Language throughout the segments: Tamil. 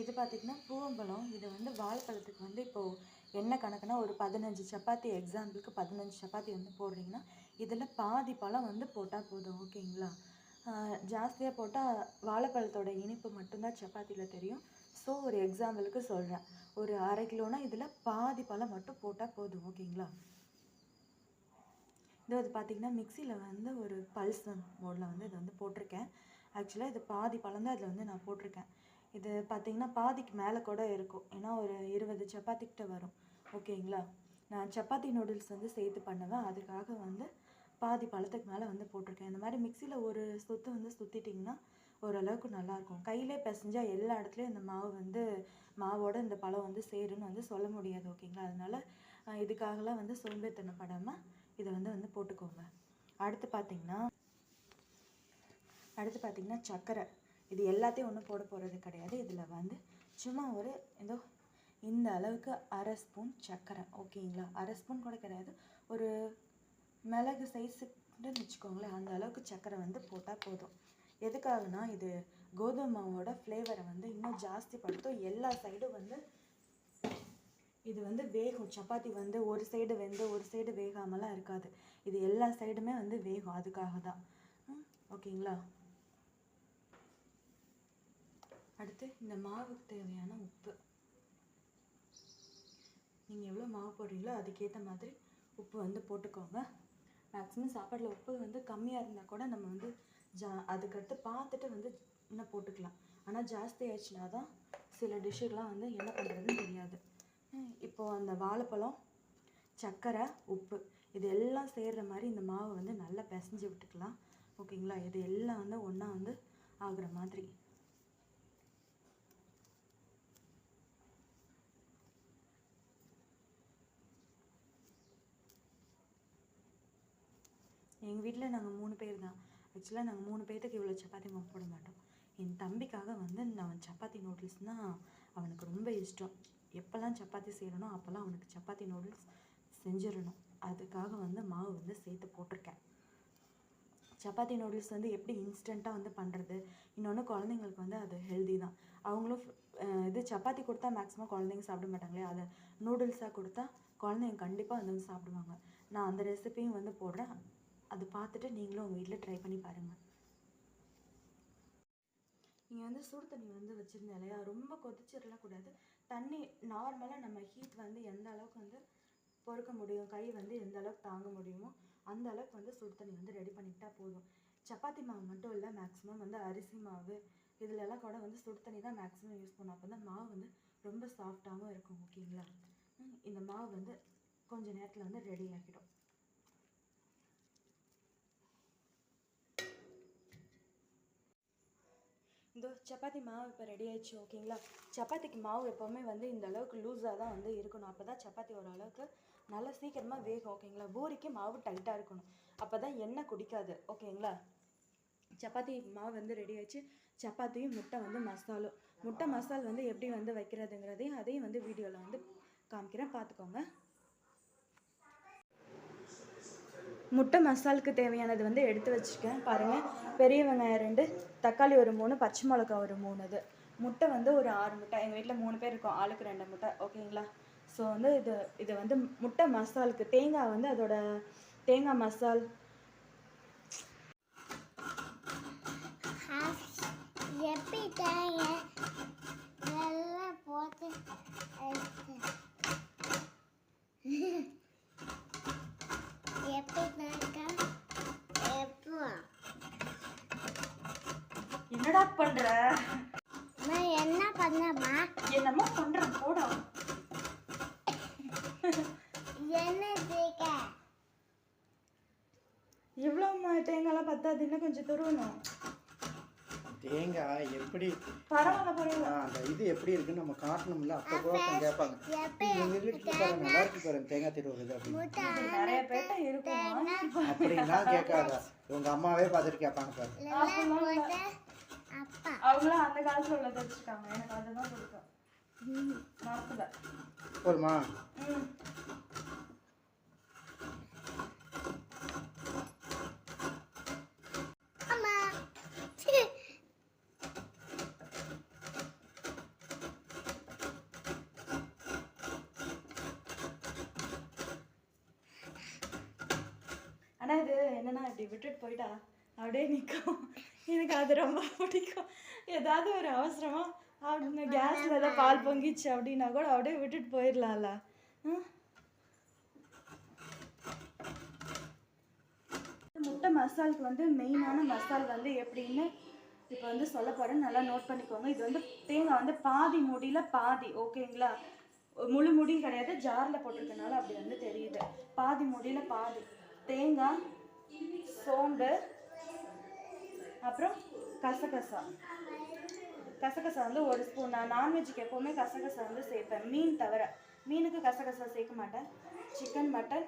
இது பார்த்திங்கன்னா பூவம்பழம். இது வந்து வாழைப்பழத்துக்கு வந்து இப்போது என்ன கணக்குனா ஒரு பதினஞ்சு சப்பாத்தி எக்ஸாம்பிளுக்கு பதினஞ்சு சப்பாத்தி வந்து போடுறீங்கன்னா இதில் பாதி பழம் வந்து போட்டால் போதும். ஓகேங்களா ஜாஸ்தியாக போட்டால் வாழைப்பழத்தோட இனிப்பு மட்டும்தான் சப்பாத்தியில் தெரியும். ஸோ ஒரு எக்ஸாம்பிளுக்கு சொல்கிறேன் ஒரு அரை கிலோனா இதில் பாதி பழம் மட்டும் போட்டால் போதும். ஓகேங்களா இது வந்து பார்த்திங்கன்னா மிக்சியில் வந்து ஒரு பல்ஸ் மோடில் வந்து இதை வந்து போட்டிருக்கேன். ஆக்சுவலாக இது பாதி பழம் தான் இதில் வந்து நான் போட்டிருக்கேன். இது பார்த்திங்கன்னா பாதிக்கு மேலே கூட இருக்கும். ஏன்னா ஒரு இருபது சப்பாத்திக்கிட்ட வரும். ஓகேங்களா? நான் சப்பாத்தி நூடுல்ஸ் வந்து சேர்த்து பண்ணுவேன் அதுக்காக வந்து பாதி பழத்துக்கு மேலே வந்து போட்டிருக்கேன். இந்த மாதிரி மிக்சியில் ஒரு சுற்று வந்து சுற்றிட்டிங்கன்னா ஓரளவுக்கு நல்லாயிருக்கும். கையிலே பிசைஞ்சால் எல்லா இடத்துலையும் இந்த மாவு வந்து மாவோட இந்த பழம் வந்து சேருன்னு வந்து சொல்ல முடியாது. ஓகேங்களா? அதனால் இதுக்காகலாம் வந்து சோம்பேறித்தனப்படாமல் இதை வந்து வந்து போட்டுக்கோங்க. அடுத்து பார்த்திங்கன்னா அடுத்து பார்த்திங்கன்னா சர்க்கரை இது எல்லாத்தையும் ஒன்றும் போட போகிறது கிடையாது. இதில் வந்து சும்மா ஒரு ஏதோ இந்த அளவுக்கு அரை ஸ்பூன் சர்க்கரை ஓகேங்களா? அரை ஸ்பூன் கூட கிடையாது. ஒரு மிளகு சைஸுக்குன்னு வச்சுக்கோங்களேன். அந்த அளவுக்கு சர்க்கரை வந்து போட்டால் போதும். எதுக்காகனா இது கோதுமை மாவோட ஃப்ளேவரை வந்து இன்னும் ஜாஸ்தி படுத்தும். எல்லா சைடும் வந்து இது வந்து வேகும். சப்பாத்தி வந்து ஒரு சைடு வெந்து ஒரு சைடு வேகாமலாம் இருக்காது. இது எல்லா சைடுமே வந்து வேகும். அதுக்காக தான் ஓகேங்களா? அடுத்து இந்த மாவுக்கு தேவையான உப்பு. நீங்கள் எவ்வளோ மாவு போடுறீங்களோ அதுக்கேற்ற மாதிரி உப்பு வந்து போட்டுக்கோங்க. மேக்ஸிமம் சாப்பாட்டில் உப்பு வந்து கம்மியாக இருந்தால் கூட நம்ம வந்து ஜா அதுக்கடுத்து பார்த்துட்டு வந்து இன்னும் போட்டுக்கலாம். ஆனால் ஜாஸ்தி ஆயிடுச்சுனா தான் சில டிஷ்ஷுக்கெலாம் வந்து என்ன பண்ணுறதுன்னு தெரியாது. இப்போது இப்போ அந்த வாழைப்பழம் சர்க்கரை உப்பு இது எல்லாம் சேர்கிற மாதிரி இந்த மாவை வந்து நல்லா பிசைஞ்சு விட்டுக்கலாம். ஓகேங்களா? இது எல்லாம் வந்து ஒன்றா வந்து ஆகுற மாதிரி. எங்கள் வீட்டில் நாங்கள் மூணு பேர் தான் ஆக்சுவலாக நாங்கள் மூணு பேர்த்துக்கு இவ்வளோ சப்பாத்தி மாவு போட மாட்டோம். என் தம்பிக்காக வந்து நான் சப்பாத்தி நூடுல்ஸ்னால் அவனுக்கு ரொம்ப இஷ்டம். எப்போல்லாம் சப்பாத்தி செய்யணும் அப்போல்லாம் அவனுக்கு சப்பாத்தி நூடுல்ஸ் செஞ்சிடணும். அதுக்காக வந்து மாவு வந்து சேர்த்து போட்டிருக்கேன். சப்பாத்தி நூடுல்ஸ் வந்து எப்படி இன்ஸ்டண்ட்டாக வந்து பண்ணுறது இன்னொன்று குழந்தைங்களுக்கு வந்து அது ஹெல்தி தான். அவங்களும் இது சப்பாத்தி கொடுத்தா மேக்ஸிமம் குழந்தைங்க சாப்பிட மாட்டாங்களே அதை நூடுல்ஸாக கொடுத்தா குழந்தைங்க கண்டிப்பாக வந்து சாப்பிடுவாங்க. நான் அந்த ரெசிபியும் வந்து போடுறேன். அது பார்த்துட்டு நீங்களும் உங்கள் வீட்டில் ட்ரை பண்ணி பாருங்கள் நீங்கள் வந்து சுடு தண்ணி வந்து வச்சுருந்தேன் இல்லையா ரொம்ப கொதிச்சிடலாம் கூடாது. தண்ணி நார்மலாக நம்ம ஹீட் வந்து எந்த அளவுக்கு வந்து பொறுக்க முடியும் கை வந்து எந்த அளவுக்கு தாங்க முடியுமோ அந்த அளவுக்கு வந்து சுடு தண்ணி வந்து ரெடி பண்ணிக்கிட்டால் போதும். சப்பாத்தி மாவு மட்டும் இல்லை மேக்ஸிமம் வந்து அரிசி மாவு. இதிலெல்லாம் கூட வந்து சுடு தண்ணி தான் மேக்ஸிமம் யூஸ் பண்ணும். அப்போ தான் மாவு வந்து ரொம்ப சாஃப்டாகவும் இருக்கும் ஓகேங்களா இந்த மாவு வந்து கொஞ்ச நேரத்தில் வந்து ரெடி ஆகிடும். இந்த சப்பாத்தி மாவு இப்போ ரெடி ஆயிடுச்சு ஓகேங்களா சப்பாத்திக்கு மாவு எப்போவுமே வந்து இந்த அளவுக்கு லூஸாக தான் வந்து இருக்கணும். அப்போ தான் சப்பாத்தி ஓரளவுக்கு நல்லா சீக்கிரமாக வேகும் ஓகேங்களா பூரிக்கு மாவு டைட்டாக இருக்கணும். அப்போ தான் எண்ணெய் குடிக்காது ஓகேங்களா சப்பாத்தி மாவு வந்து ரெடி ஆயிடுச்சு. சப்பாத்தியும் முட்டை வந்து மசாலும் முட்டை மசால் வந்து எப்படி வந்து வைக்கிறதுங்கிறதையும் அதையும் வந்து வீடியோவில் வந்து காமிக்கிறேன். பார்த்துக்கோங்க. முட்டை மசாலுக்கு தேவையானது வந்து எடுத்து வச்சுருக்கேன் பாருங்கள் பெரிய வெங்காயம் ரெண்டு தக்காளி ஒரு மூணு பச்சை மிளகா ஒரு மூணு இது. முட்டை வந்து ஒரு ஆறு முட்டை. எங்கள் வீட்டில் மூணு பேர் இருக்கோம் ஆளுக்கு ரெண்டு முட்டை. ஓகேங்களா? ஸோ வந்து இது இது வந்து முட்டை மசாலுக்கு தேங்காய் வந்து அதோட தேங்காய் மசால். எப்படி நல்லா போட்டு எடுத்து. எப்படி தாங்க எப்போ என்னடா பண்ணுற நான் என்ன பண்ணமா என்னமோ பண்ணுறேன் போடா. என்ன தேக்க இவ்வளோ தேங்காய்லாம் பத்தாது இன்னும் கொஞ்சம் துருவணும். தேங்காய் எப்படி? பரவாயில்ல பரவாயில்ல. அந்த இது எப்படி இருக்குன்னு நம்ம காட்டணும்ல அப்போ கூட கேட்பாங்க. எங்கள் பாருங்க நல்லா இருக்கு பாருங்க தேங்காய் திருவுறது அப்படின்னு நிறைய பேர்ட்ட இருக்குமா? அப்படின்லாம் கேட்காத. உங்க அம்மாவே பார்த்துட்டு கேட்பாங்க பாரு. நல்லா போட்டு அப்பா அவங்களும் அந்த காலத்துல உள்ள தைச்சிருக்காங்க எனக்கு அதுதான் பிடிக்கும். மறக்கல. போதுமா? ஆனால் இது என்னன்னா இப்படி விட்டுட்டு போயிட்டா? அப்படியே நிற்கும் எனக்கு அது ரொம்ப பிடிக்கும். ஏதாவது ஒரு அவசரமா அப்படின்னு கேஸில் ஏதாவது பால் பொங்கிச்சு அப்படின்னா கூட அப்படியே விட்டுட்டு போயிடலாம்ல ம் முட்டை மசாலுக்கு வந்து மெயினான மசால் வந்து எப்படின்னு இப்போ வந்து சொல்ல போகிறேன் நல்லா நோட் பண்ணிக்கோங்க. இது வந்து தேங்காய் வந்து பாதி முடியில் பாதி ஓகேங்களா? முழு முடியும் கிடையாது. ஜாரில் போட்டிருக்கனால அப்படி வந்து தெரியுது. பாதி முடியில் பாதி. தேங்காய் சோம்பு அப்புறம் கசகசா. கசகசா வந்து ஒரு ஸ்பூன். நான் நான்வெஜ்ஜுக்கு எப்போவுமே கசகசா வந்து சேர்ப்பேன். மீன் தவிர. மீனுக்கு கசகசா சேர்க்க மாட்டேன். சிக்கன் மட்டன்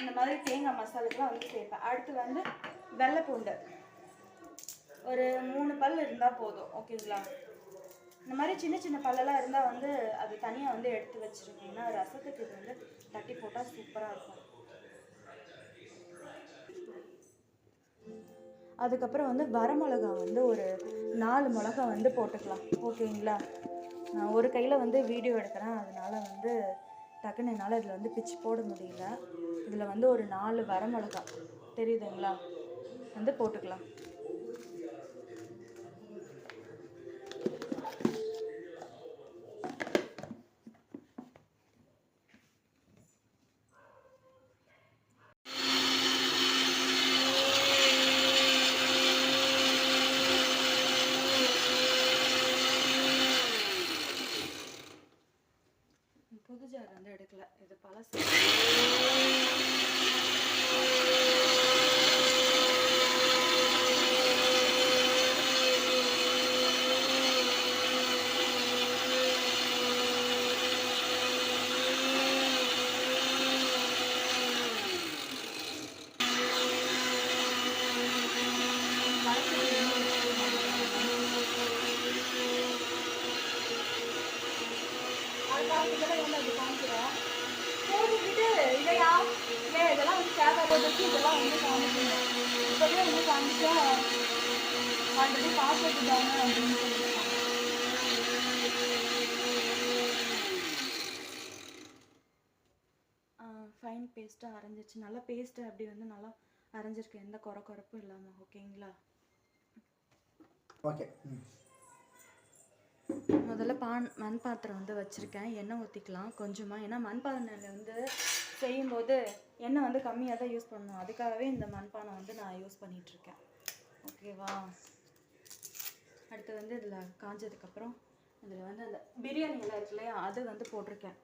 இந்த மாதிரி தேங்காய் மசாலுக்குலாம் வந்து சேர்ப்பேன். அடுத்து வந்து வெள்ளைப்பூண்டு. ஒரு மூணு பல் இருந்தால் போதும். ஓகேங்களா இந்த மாதிரி சின்ன சின்ன பல்லெல்லாம் இருந்தால் வந்து அது தனியாக வந்து எடுத்து வச்சுருக்கீங்கன்னா ரசத்துக்கு இது வந்து தட்டி போட்டால் சூப்பராக இருக்கும். அதுக்கப்புறம் வந்து வரமிளகா வந்து ஒரு நாலு மிளகா வந்து போட்டுக்கலாம். ஓகேங்களா? நான் ஒரு கையில் வந்து வீடியோ எடுக்கிறேன். அதனால் வந்து டக்குன்னு என்னால் இதில் வந்து பிச்சு போட முடியல. இதில் வந்து ஒரு நாலு வரமிளகா. தெரியுதுங்களா? வந்து போட்டுக்கலாம் புது ஜார் வந்து எடுக்கல இது பழசு இதெல்லாம் வந்து அது காமிக்கிறேன் போட்டுக்கிட்டு இதையா ஏன் இதெல்லாம் வந்து தேவைப்படுறதுக்கு இதெல்லாம் வந்து காமிக்கணும்? இப்போவே வந்து காமிச்சா ஆல்ரெடி பார்த்துட்டாங்க அப்படின்னு சொல்லியிருக்காங்க ஃபைன் பேஸ்ட்டாக அரைஞ்சிச்சு நல்லா பேஸ்ட்டு அப்படி வந்து நல்லா அரைஞ்சிருக்கு எந்த குறை குறப்பும் இல்லாமல் ஓகேங்களா ஓகே முதல்ல பான் மண் பாத்திரம் வந்து வச்சுருக்கேன். எண்ணெய் ஊற்றிக்கலாம் கொஞ்சமாக ஏன்னா மண்பானையில் வந்து செய்யும்போது எண்ணெய் வந்து கம்மியாக தான் யூஸ் பண்ணணும். அதுக்காகவே இந்த மண்பானை வந்து நான் யூஸ் பண்ணிகிட்ருக்கேன் ஓகேவா அடுத்து வந்து இதில் காஞ்சதுக்கப்புறம் இதில் வந்து அந்த பிரியாணி எல்லாம் இருக்கு இல்லையா? அது வந்து போட்டிருக்கேன்.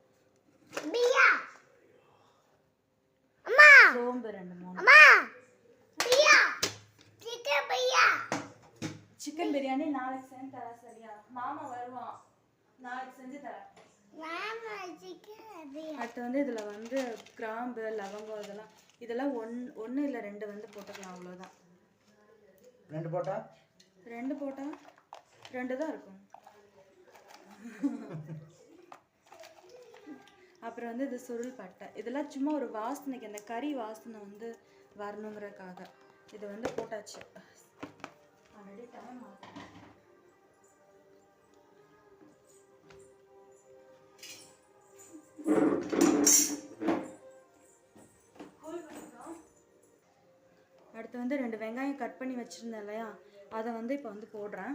சோம்பு ரெண்டு மூணு அம்மா பியா சிக்கன் பியா சிக்கன் பிரியாணி நாளைக்கு செஞ்சு தரேன் சரியா? மாமா வருவான். நாளைக்கு செஞ்சு தரேன். அடுத்து வந்து இதில் வந்து கிராம்பு லவங்கம் இதெல்லாம் இதெல்லாம் ஒன் ஒன்று இல்லை ரெண்டு வந்து போட்டுக்கலாம் அவ்வளோதான் ரெண்டு போட்டா? ரெண்டு போட்டால் ரெண்டு தான் இருக்கும். அப்புறம் வந்து இது சுருள் பட்டை. இதெல்லாம் சும்மா ஒரு வாசனைக்கு அந்த கறி வாசனை வந்து வரணுங்கிறதுக்காக. இது வந்து போட்டாச்சு. ஆல்ரெடி டைம் ஆகும் அடுத்து வந்து ரெண்டு வெங்காயம் கட் பண்ணி வச்சுருந்தேன் இல்லையா? அதை வந்து இப்போ வந்து போடுறேன்.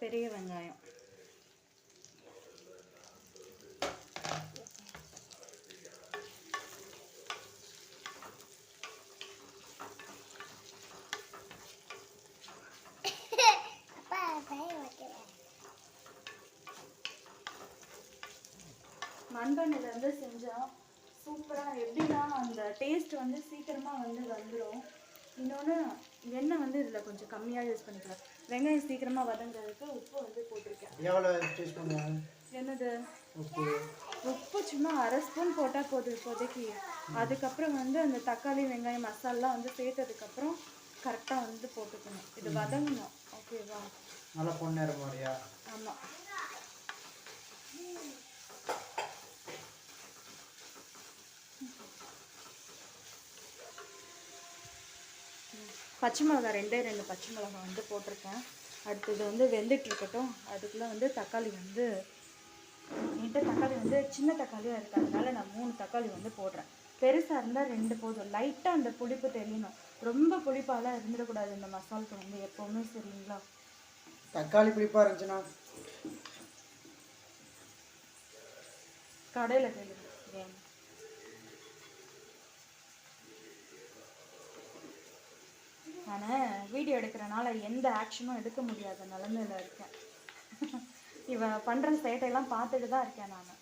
பெரிய வெங்காயம் அப்பா கை வைக்கிறேன் மண்பானையில் வந்து செஞ்சால் சூப்பராக எப்படின்னா அந்த டேஸ்ட் வந்து சீக்கிரமாக வந்து வந்துடும் இன்னொன்று எண்ணெய் வந்து இதில் கொஞ்சம் கம்மியாக யூஸ் பண்ணிக்கலாம். வெங்காயம் சீக்கிரமாக வதங்குறதுக்கு உப்பு வந்து போட்டிருக்கேன். எவ்வளோ பண்ணுவேன் என்னது? உப்பு. உப்பு சும்மா அரை ஸ்பூன் போட்டால் போதும் இப்போதைக்கு. அதுக்கப்புறம் வந்து அந்த தக்காளி வெங்காயம் மசாலா வந்து சேர்த்ததுக்கப்புறம் கரெக்டாக வந்து போட்டுக்கணும். இது வதங்கணும். ஓகேவா நல்லா மாதிரியா? ஆமாம் பச்சை மிளகா ரெண்டே ரெண்டு பச்சை மிளகா வந்து போட்டிருக்கேன். அடுத்தது வந்து வெந்துட்டு இருக்கட்டும். அதுக்குள்ளே வந்து தக்காளி வந்து என்கிட்ட தக்காளி வந்து சின்ன தக்காளியாக இருக்குது அதனால நான் மூணு தக்காளி வந்து போடுறேன். பெருசாக இருந்தால் ரெண்டு போதும். லைட்டாக அந்த புளிப்பு தெரியணும். ரொம்ப புளிப்பாலாம் இருந்துடக்கூடாது இந்த மசாலுக்கு வந்து. எப்போவுமே சரிங்களா? தக்காளி புளிப்பா இருந்துச்சுன்னா. கடையில் கேளுங்க நான் வீடியோ எடுக்கிறனால எந்த ஆக்ஷனும் எடுக்க முடியாத நிலமையில இருக்கேன். இவன் பண்ணுற சேட்டையெல்லாம் பார்த்துட்டு தான் இருக்கேன் நான்.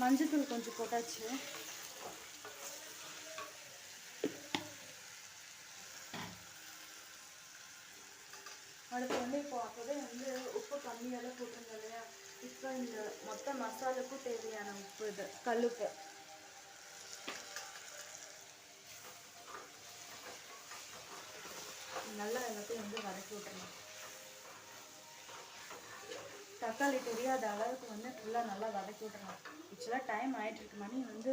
மஞ்சத்தூள் கொஞ்சம் போட்டாச்சு. அடுத்து வந்து இப்போ அப்போவே வந்து உப்பு கம்மியால் போட்டிருந்தோம் இல்லையா? இப்போ இந்த மொத்த மசாலுக்கும் தேவையான உப்பு இது கல்லுப்பு. நல்லா எல்லாத்தையும் வந்து வதக்கி விட்டுருணும் தக்காளி தெரியாத அளவுக்கு வந்து ஃபுல்லாக நல்லா வதக்கி விட்டுறணும். ஆக்சுவலாக டைம் ஆயிட்டு இருக்கு. மணி வந்து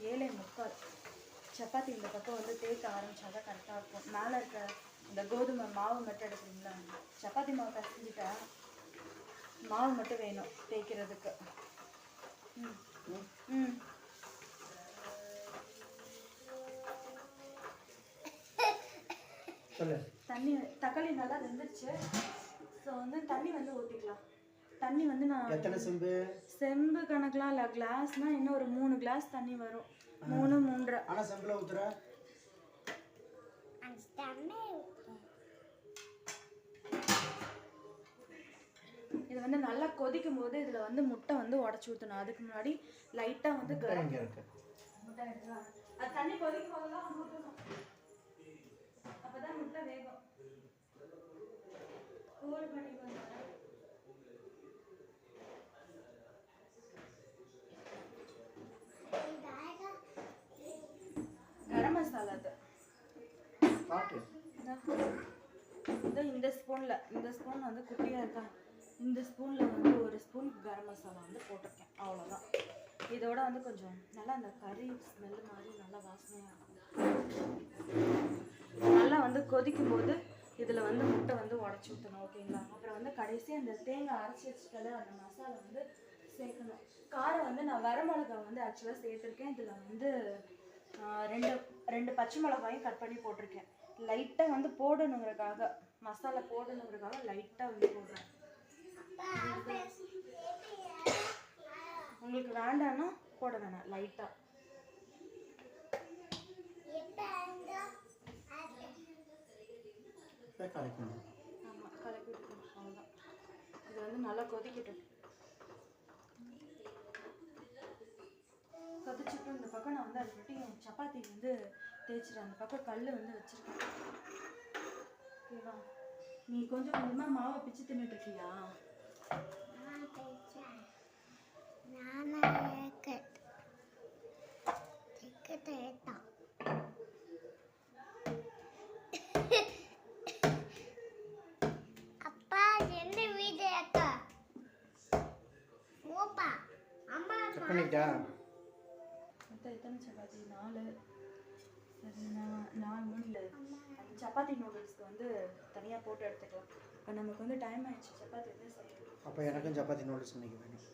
ஏழே முக்கால். சப்பாத்தி இந்த பக்கம் வந்து தேய்க்க ஆரம்பிச்சா தான் கரெக்டாக இருக்கும். மேலே இருக்க இந்த கோதுமை மாவு மட்டும் எடுக்கிறீங்களா? சப்பாத்தி மாவு கசிஞ்சிட்டா மாவு மட்டும் வேணும் தேய்க்கிறதுக்கு. ம். ம். தண்ணி தக்காளி நல்லா வெந்துருச்சு. ஸோ வந்து தண்ணி வந்து ஊற்றிக்கலாம் தண்ணி வந்து நான் எத்தனை செம்பு? செம்பு கணக்கெலாம் இல்லை. கிளாஸ்னால் இன்னும் ஒரு மூணு கிளாஸ் தண்ணி வரும். மூணு மூன்றரை. ஆனா செம்புல ஊத்துற? அந்த தண்ணி இது வந்து நல்லா கொதிக்கும் போது இதில் வந்து முட்டை வந்து உடச்சி ஊற்றணும் அதுக்கு முன்னாடி லைட்டாக வந்து முட்டை தண்ணி கொதிக்கும் போதெல்லாம் அப்போ தான் முட்டை வேகும். கோல் பண்ணி வந்து கரம் மசாலா இதோ இந்த ஸ்பூனில் இந்த ஸ்பூன் வந்து குட்டியாக இருக்கா? இந்த ஸ்பூனில் வந்து ஒரு ஸ்பூன் கரம் மசாலா வந்து போட்டிருக்கேன். அவ்வளோதான் இதோட வந்து கொஞ்சம் நல்லா அந்த கறி ஸ்மெல் மாதிரி நல்லா வாசனையாக இருக்கும். நல்லா வந்து கொதிக்கும் போது இதில் வந்து முட்டை வந்து உடச்சி ஊற்றணும் ஓகேங்களா? அப்புறம் வந்து கடைசி அந்த தேங்காய் அரைச்சி வச்சுட்டால அந்த மசாலா வந்து சேர்க்கணும். காரம் வந்து நான் வரமிளகா வந்து ஆக்சுவலாக சேர்த்துருக்கேன். இதில் வந்து ரெண்டு ரெண்டு பச்சை மிளகாயும் கட் பண்ணி போட்டிருக்கேன். லைட்டாக வந்து போடணுங்கிறதுக்காக மசாலா போடணுங்கிறதுக்காக லைட்டாக வந்து போடுறேன். உங்களுக்கு வேண்டாம்னா போட வேணாம் லைட்டாக போய் கலக்கணும். ஆமாம் கலக்கி விட்டுக்கணும் அவ்வளோதான் இது வந்து நல்லா கொதிக்கட்டும். கொதிச்சுட்டு இந்த பக்கம் நான் வந்து அதுக்கிட்டையும் சப்பாத்தி வந்து தேய்ச்சிட்டேன் அந்த பக்கம் கல் வந்து வச்சுருக்கேன். ஓகேவா நீ கொஞ்சம் கொஞ்சமாக மாவை பிச்சு தின்னுட்டு இருக்கியா? அப்பா எந்த வீடு அக்கா ஓப்பா அம்மா கட் பண்ணிட்டா? மொத்தம் எத்தனை சப்பாத்தி? நாலு. நாலு மூணு அந்த சப்பாத்தி நூடுல்ஸ்க்கு வந்து தனியாக போட்டு எடுத்துக்கலாம். இப்போ நமக்கு வந்து டைம் ஆயிடுச்சு. சப்பாத்தி வந்து செய்யணும். அப்போ எனக்கும் சப்பாத்தி நூடுல்ஸ் இன்னைக்கு வேணும்.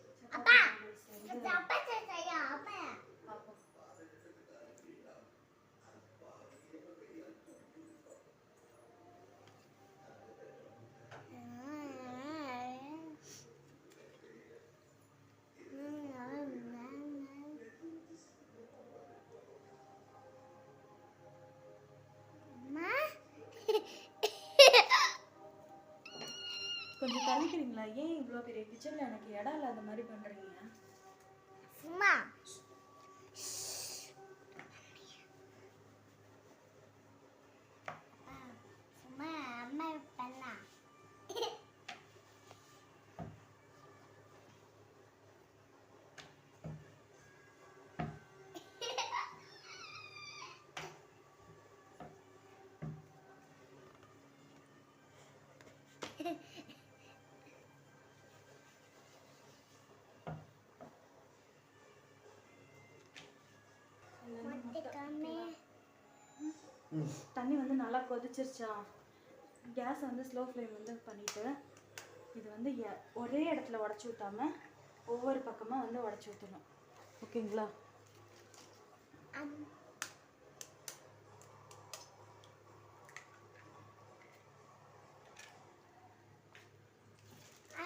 நினைக்கிறீங்களா? ஏன் இவ்வளோ பெரிய கிச்சனில் எனக்கு இடம் இல்லாத மாதிரி பண்ணுறீங்க சும்மா. சும்மா அம்மா பண்ணா தண்ணி வந்து நல்லா கொதிச்சிருச்சா? கேஸை வந்து ஸ்லோ ஃப்ளேம் வந்து பண்ணிவிட்டு இது வந்து எ- ஒரே இடத்துல உடச்சி ஊற்றாம ஒவ்வொரு பக்கமாக வந்து உடச்சி ஊற்றணும் ஓகேங்களா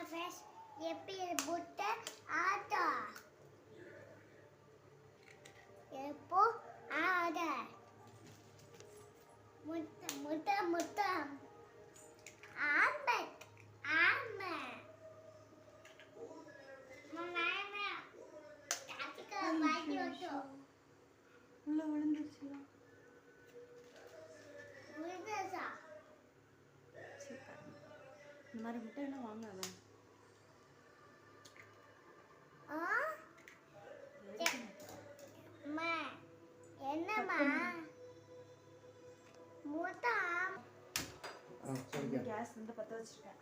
ஃப்ரெஷ் எப்படி முட்டை ஆட்டா எப்போ ஆட முட்டை முட்டை முட்டை ஆம்பட் ஆம மாமா காத்துக்கு வாங்கி வச்சோ உள்ளே விழுந்துருச்சுல விழுந்ததா இந்த மாதிரி முட்டையெல்லாம் வாங்காத ஆ? அம்மா என்னம்மா? முட்டை சரிக்கா. கேஸ் வந்து பற்ற வச்சுருக்கேன்.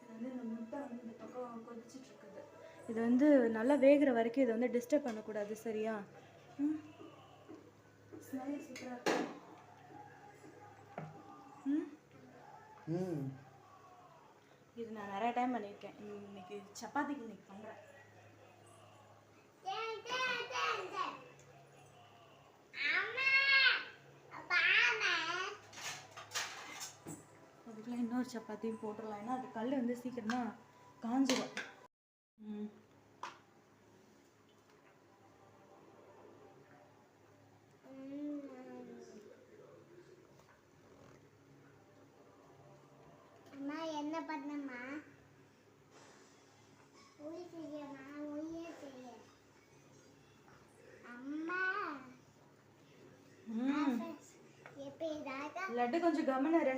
இது வந்து இந்த முட்டை வந்து இந்த பக்கம் கொதிச்சிட்டு இருக்குது இது வந்து நல்லா வேகிற வரைக்கும் இதை வந்து டிஸ்டர்ப் பண்ணக்கூடாது சரியா? ஸ்மெல் சூப்பராக இருக்கு ம். ம்? இது நான் நிறைய டைம் பண்ணியிருக்கேன். இன்னைக்கு சப்பாத்திக்கு இன்னைக்கு பண்ணுறேன் அதுக்குள்ள இன்னொரு சப்பாத்தியும் போட்டுடலாம். ஏன்னா அது கல் வந்து சீக்கிரமா காஞ்சிடும் ம் அம்மா என்ன பண்ணம்மா உய் செய்யம்மா உய்யே செய்ய அம்மா ம் எப்படி தாத்தா லட்டு கொஞ்சம் கவனரு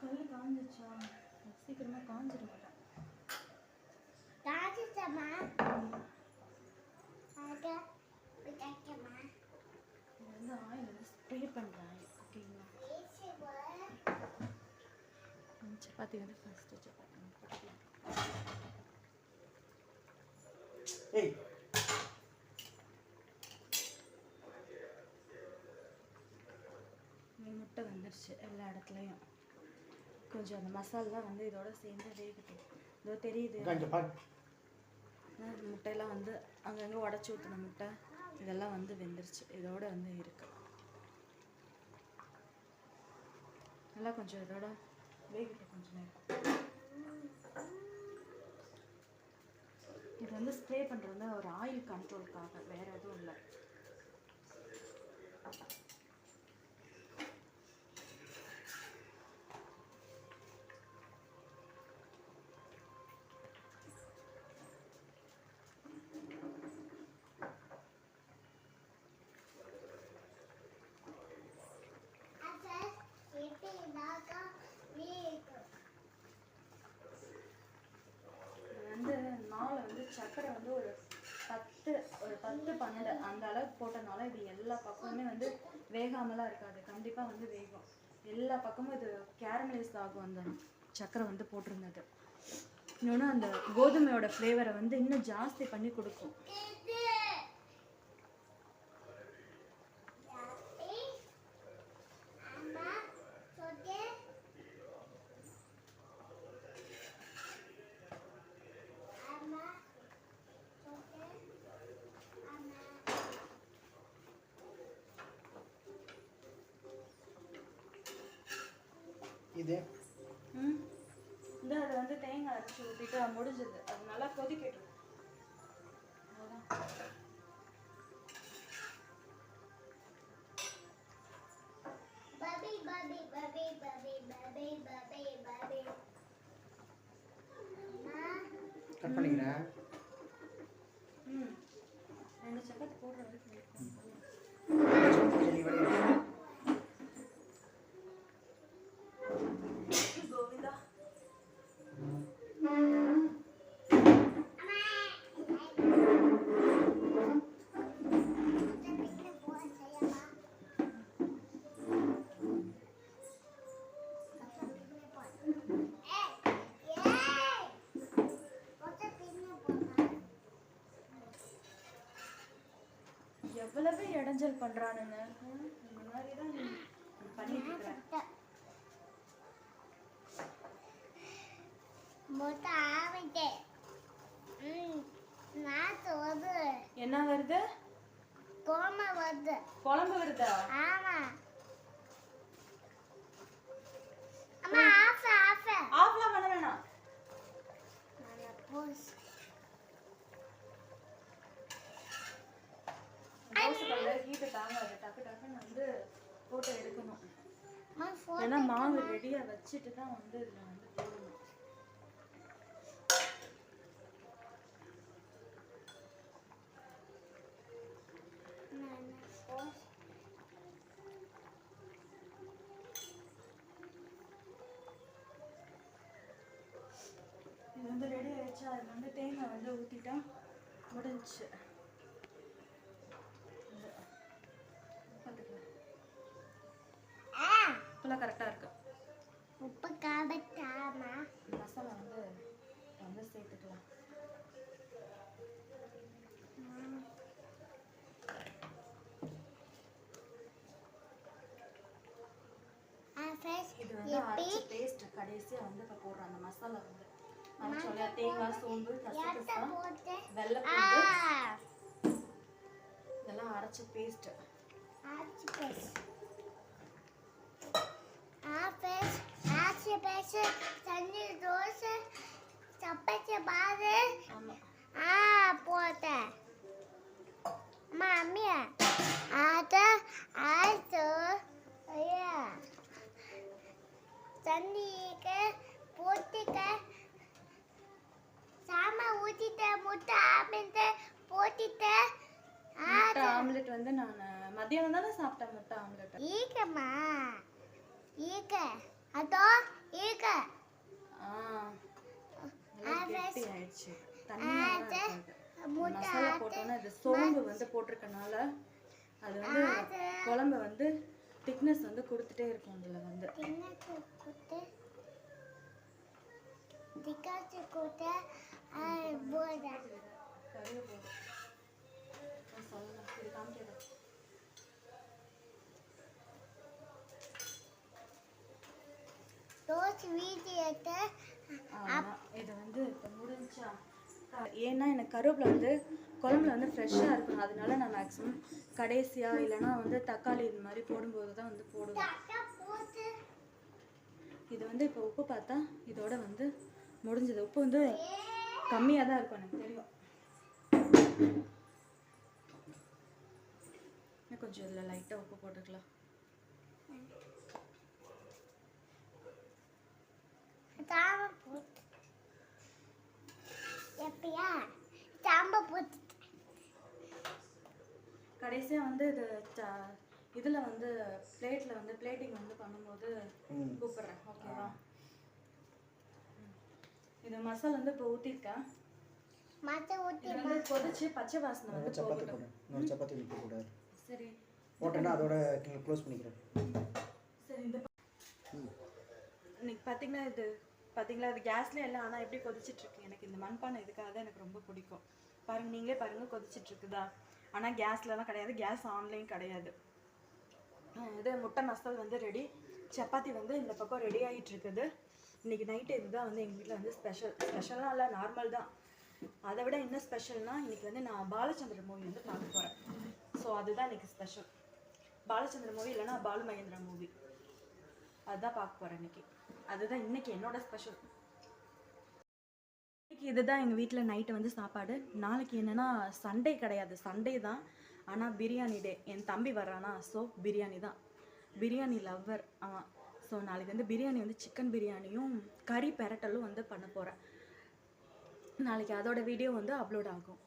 கல் காஞ்சிச்சா சீக்கிரமா காஞ்சிட மாட்டேன் தாச்சிச்சம்மா ஆகா விட்டாக்கம்மா இது வந்து ஆயில் வந்து ஸ்ப்ரே பண்ணுறேன் ஓகேங்களா ஏசுவா இந்த சப்பாத்தி வந்து ஃபஸ்ட்டு சப்பாத்தி முட்டை வந்துருச்சு எல்லா இடத்துலையும். கொஞ்சம் அந்த மசாலெலாம் வந்து இதோட சேர்ந்து வேகட்டும் இதோ தெரியுது. முட்டையெல்லாம் வந்து அங்கங்கே உடச்சி ஊற்றின முட்டை இதெல்லாம் வந்து வெந்துருச்சு. இதோட வந்து இருக்கு. நல்லா கொஞ்சம் இதோட வேகட்டும் கொஞ்சம் நேரம். இது வந்து ஸ்ப்ரே பண்ணுறது வந்து ஒரு ஆயில் கண்ட்ரோலுக்காக வேறு எதுவும் இல்லை அப்ப எப்படி தாத்தா வீக்கு இது வந்து மாவுல வந்து சர்க்கரை வந்து ஒரு பத்து ஒரு பத்து பன்னெண்டு அந்த அளவுக்கு போட்டதுனால இது எல்லா பக்கமுமே வந்து வேகாமலாம் இருக்காது. கண்டிப்பாக வந்து வேகும். எல்லா பக்கமும் இது கேரமலைஸ் ஆகும். அந்த சக்கரை வந்து போட்டிருந்தது. இன்னொன்று அந்த கோதுமையோட ஃப்ளேவரை வந்து இன்னும் ஜாஸ்தி பண்ணி கொடுக்கும். கட் பண்ணிக்கிறேன். ம். ரெண்டு சப்பாத்தி போடுற வரைக்கும் எவ்வளவு இடைஞ்சல் பண்றானுங்க. இந்த மாதிரி தான் பண்ணிட்டு இருக்கிற முட்டை ஆவிட்டு ம் நாத்து வருது என்ன வருது? கோம வருது குழம்பு வருதா? ஆமா அம்மா ஆஃப் ஆஃப். ஆஃப்லாம் பண்ண வேணாம். போஸ் தோசை தாங்காது டக்கு டக்குன்னு வந்து போட்டு எடுக்கணும். ஏன்னா மாவு ரெடியா வச்சுட்டு தான் வந்து இதுல வந்து போடணும். இது வந்து ரெடி ஆயிடுச்சு? அதில் வந்து தேங்காய் வந்து ஊற்றிட்டா முடிஞ்சுச்சு. இது வந்து அரைச்ச பேஸ்ட் கடைசியாக வந்து இப்போ போடுறோம் அந்த மசாலா வந்து. அரைச்சோல்ல தேங்காய் சோம்பு கசகசா வெள்ளைப்பூண்டு. ஆ. இதெல்லாம் அரைச்ச பேஸ்ட் ஆச்சி பேஸ் ஆ பேஸ் ஆச்சி பேஸ் தண்ணி தோசை சப்பாத்தி பாரு ஆ போட்டேன். அம்மா அம்மியா? ஆட்ட தண்ணிக்க போட்டுக்க. சாமா ஊத்திட்ட முட்டை ஆமிட்டு போட்டுட்ட. முட்டை ஆம்லெட் வந்து நான் மத்தியானம் தானே சாப்பிட்டேன் முட்டை ஆம்லெட் ஈக்கம்மா ஈக்க அதோ ஈக்க ஆ. ஆயிடுச்சு. முட்டை மசாலா போட்டோன்னா இது சோம்பு வந்து போட்டிருக்கனால அது வந்து குழம்பு வந்து திக்னஸ் வந்து கொடுத்துட்டே இருக்கும் இதில் வந்து. இது வந்து இப்போ முடிஞ்சா ஏன்னா எனக்கு கருவேப்பிலை வந்து குழம்புல வந்து ஃப்ரெஷ்ஷாக இருக்கும். அதனால நான் மேக்ஸிமம் கடைசியாக இல்லைன்னா வந்து தக்காளி இது மாதிரி போடும்போது தான் வந்து போடுவேன். இது வந்து இப்போ உப்பு பார்த்தா இதோட வந்து முடிஞ்சது. உப்பு வந்து கம்மியாக தான் இருக்கும் எனக்கு தெரியும். கொஞ்சம் இதில் லைட்டாக உப்பு போட்டுக்கலாம். தாம போட்டு எப்பயா? சாம்ப போட்டு கடைசியாக வந்து இது இதில் வந்து பிளேட்டில் வந்து பிளேட்டிங் வந்து பண்ணும்போது கூப்பிட்றேன். ஓகேவா. இது மசாலா வந்து இப்போ ஊற்றிருக்கேன் மத்த ஊத்தி வந்து கொதிச்சு பச்சை வாசனை வந்து சப்பாத்தி போகட்டும் போடு. இன்னொரு சப்பாத்தி வைக்கக்கூடாது சரி. போட்டேன்னா அதோட க்ளோஸ் பண்ணிக்கிறேன். சரி இந்த இன்னைக்கு பார்த்தீங்கன்னா இது பார்த்தீங்களா அது கேஸ்ல இல்லை ஆனால் எப்படி கொதிச்சிட்ருக்கு? எனக்கு இந்த மண்பானை இதுக்காக தான் எனக்கு ரொம்ப பிடிக்கும். பாருங்க நீங்களே பாருங்க கொதிச்சிட்ருக்குதா? ஆனால் கேஸ்லலாம் கிடையாது கேஸ் ஆன்லைன் கிடையாது. இது முட்டை மசால் வந்து ரெடி. சப்பாத்தி வந்து இந்த பக்கம் ரெடி ஆகிட்டு இருக்குது இன்றைக்கி நைட்டு இதுதான் வந்து எங்கள் வீட்டில் வந்து ஸ்பெஷல். ஸ்பெஷலாக இல்லை நார்மல் தான். அதை விட என்ன ஸ்பெஷல்னால் இன்றைக்கி வந்து நான் பாலச்சந்திர மூவி வந்து பார்க்க போகிறேன் ஸோ அதுதான் இன்னைக்கு ஸ்பெஷல். பாலச்சந்திர மூவி இல்லைன்னா பாலு மகேந்திரா மூவி. அதுதான் பார்க்க போகிறேன் இன்றைக்கி அதுதான் இன்னைக்கு என்னோட ஸ்பெஷல் இன்னைக்கு இதுதான் எங்கள் வீட்டில் நைட்டு வந்து சாப்பாடு. நாளைக்கு என்னன்னா சண்டே கிடையாது. சண்டே தான். ஆனால் பிரியாணி டே என் தம்பி வர்றானா ஸோ பிரியாணி தான். பிரியாணி லவ்வர் ஆமாம் ஸோ நாளைக்கு வந்து பிரியாணி வந்து சிக்கன் பிரியாணியும் கறி பெரட்டலும் வந்து பண்ண போகிறேன் நாளைக்கு அதோட வீடியோ வந்து அப்லோட் ஆகும்.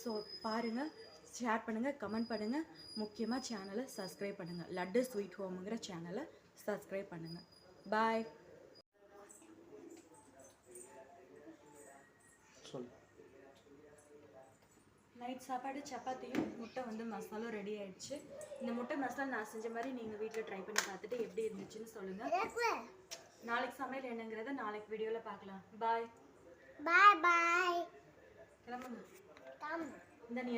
ஸோ பாருங்கள் ஷேர் பண்ணுங்கள் கமெண்ட் பண்ணுங்கள் முக்கியமாக சேனலை சப்ஸ்கிரைப் பண்ணுங்கள் லட்டு ஸ்வீட் ஹோமுங்கிற சேனலை சப்ஸ்கிரைப் பண்ணுங்கள் பாய் நைட் சாப்பாடு சப்பாத்தியும் முட்டை வந்து மசாலும் ரெடி ஆயிடுச்சு. இந்த முட்டை மசாலா நான் செஞ்ச மாதிரி நீங்கள் வீட்டில் ட்ரை பண்ணி பார்த்துட்டு எப்படி இருந்துச்சுன்னு சொல்லுங்கள் நாளைக்கு சமையல் என்னங்கிறத நாளைக்கு வீடியோவில் பார்க்கலாம். பாய் பாய் பாய் கிளம்புங்க. இந்த நீ